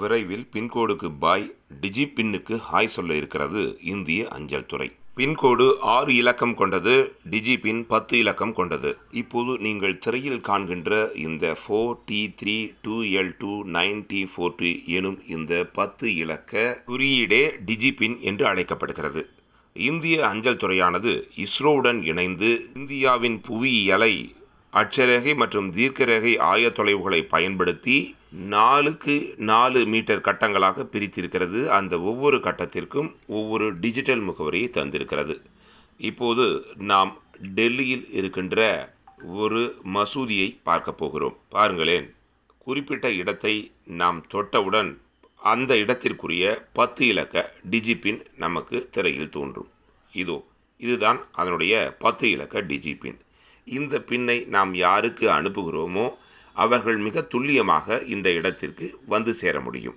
விரைவில் பின்கோடுக்கு பாய் டிஜி பின்னுக்கு ஹாய் சொல்ல இருக்கிறது இந்திய அஞ்சல் துறை. பின்கோடு ஆறு இலக்கம் கொண்டது டிஜி பின் பத்து இலக்கம் கொண்டது. இப்போது நீங்கள் திரையில் காண்கின்ற இந்த four D three two L two nine D four two எனும் இந்த பத்து இலக்க குறியீடே டிஜி பின் என்று அழைக்கப்படுகிறது. இந்திய அஞ்சல் துறையானது இஸ்ரோவுடன் இணைந்து இந்தியாவின் புவியியலை அட்சரேகை மற்றும் தீர்க்கரேகை ஆயத்தொலைவுகளை பயன்படுத்தி நாலுக்கு நாலு மீட்டர் கட்டங்களாக பிரித்திருக்கிறது. அந்த ஒவ்வொரு கட்டத்திற்கும் ஒவ்வொரு டிஜிட்டல் முகவரியை தந்திருக்கிறது. இப்போது நாம் டெல்லியில் இருக்கின்ற ஒரு மசூதியை பார்க்க போகிறோம். பாருங்களேன் குறிப்பிட்ட இடத்தை நாம் தொட்டவுடன் அந்த இடத்திற்குரிய பத்து இலக்க டிஜிபின் நமக்கு திரையில் தோன்றும். இதோ இதுதான் அதனுடைய பத்து இலக்க டிஜிபின் இந்த பின்னை நாம் யாருக்கு அனுப்புகிறோமோ அவர்கள் மிக துல்லியமாக இந்த இடத்திற்கு வந்து சேர முடியும்.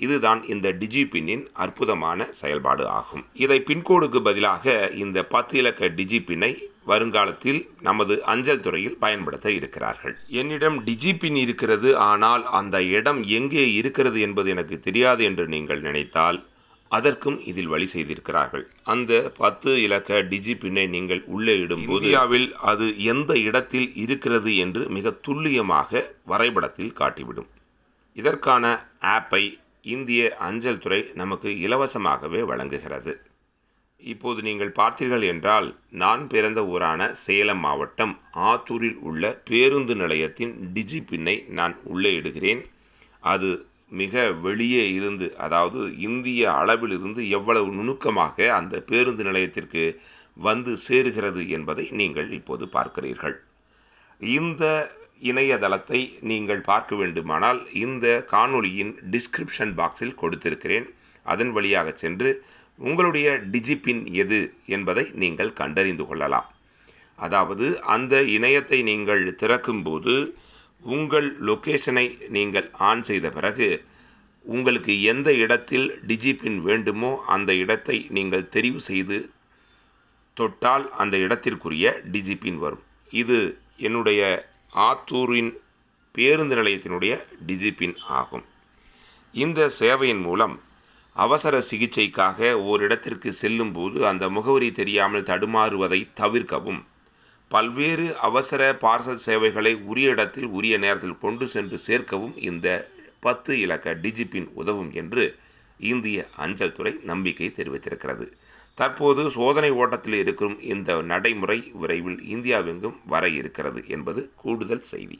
இதுதான் இந்த டிஜி பின்னின் அற்புதமான செயல்பாடு ஆகும். இதை பின்கோடுக்கு பதிலாக இந்த பத்து இலக்க டிஜி பின்னை வருங்காலத்தில் நமது அஞ்சல் துறையில் பயன்படுத்த இருக்கிறார்கள். என்னிடம் டிஜி பின் இருக்கிறது ஆனால் அந்த இடம் எங்கே இருக்கிறது என்பது எனக்கு தெரியாது என்று நீங்கள் நினைத்தால் அதற்கும் இதில் வழி செய்திருக்கிறார்கள். அந்த பத்து இலக்க டிஜி பின்னை நீங்கள் உள்ளே இடும்போது இந்தியாவில் அது எந்த இடத்தில் இருக்கிறது என்று மிக துல்லியமாக வரைபடத்தில் காட்டிவிடும். இதற்கான ஆப்பை இந்திய அஞ்சல் துறை நமக்கு இலவசமாகவே வழங்குகிறது. இப்போது நீங்கள் பார்த்தீர்கள் என்றால் நான் பிறந்த ஊரான சேலம் மாவட்டம் ஆத்தூரில் உள்ள பேருந்து நிலையத்தின் டிஜி பின்னை நான் உள்ளே இடுகிறேன். அது மிக வெளியே இருந்து அதாவது இந்திய அளவிலிருந்து எவ்வளவு நுணுக்கமாக அந்த பேருந்து நிலையத்திற்கு வந்து சேருகிறது என்பதை நீங்கள் இப்போது பார்க்கிறீர்கள். இந்த இணையதளத்தை நீங்கள் பார்க்க வேண்டுமானால் இந்த காணொளியின் டிஸ்கிரிப்ஷன் பாக்ஸில் கொடுத்திருக்கிறேன். அதன் வழியாக சென்று உங்களுடைய டிஜிபின் எது என்பதை நீங்கள் கண்டறிந்து கொள்ளலாம். அதாவது அந்த இணையத்தை நீங்கள் திறக்கும்போது உங்கள் லொக்கேஷனை நீங்கள் ஆன் செய்த பிறகு உங்களுக்கு எந்த இடத்தில் டிஜிபின் வேண்டுமோ அந்த இடத்தை நீங்கள் தெரிவு செய்து தொட்டால் அந்த இடத்திற்குரிய டிஜிபின் வரும். இது என்னுடைய ஆத்தூரின் பேருந்து நிலையத்தினுடைய டிஜிபின் ஆகும். இந்த சேவையின் மூலம் அவசர சிகிச்சைக்காக ஓரிடத்திற்கு செல்லும்போது அந்த முகவரி தெரியாமல் தடுமாறுவதை தவிர்க்கவும் பல்வேறு அவசர பார்சல் சேவைகளை உரிய இடத்தில் உரிய நேரத்தில் கொண்டு சென்று சேர்க்கவும் இந்த பத்து இலக்க டிஜிபின் உதவும் என்று இந்திய அஞ்சல் துறை நம்பிக்கை தெரிவித்திருக்கிறது. தற்போது சோதனை ஓட்டத்தில் இருக்கும் இந்த நடைமுறை விரைவில் இந்தியாவெங்கும் வர இருக்கிறது என்பது கூடுதல் செய்தி.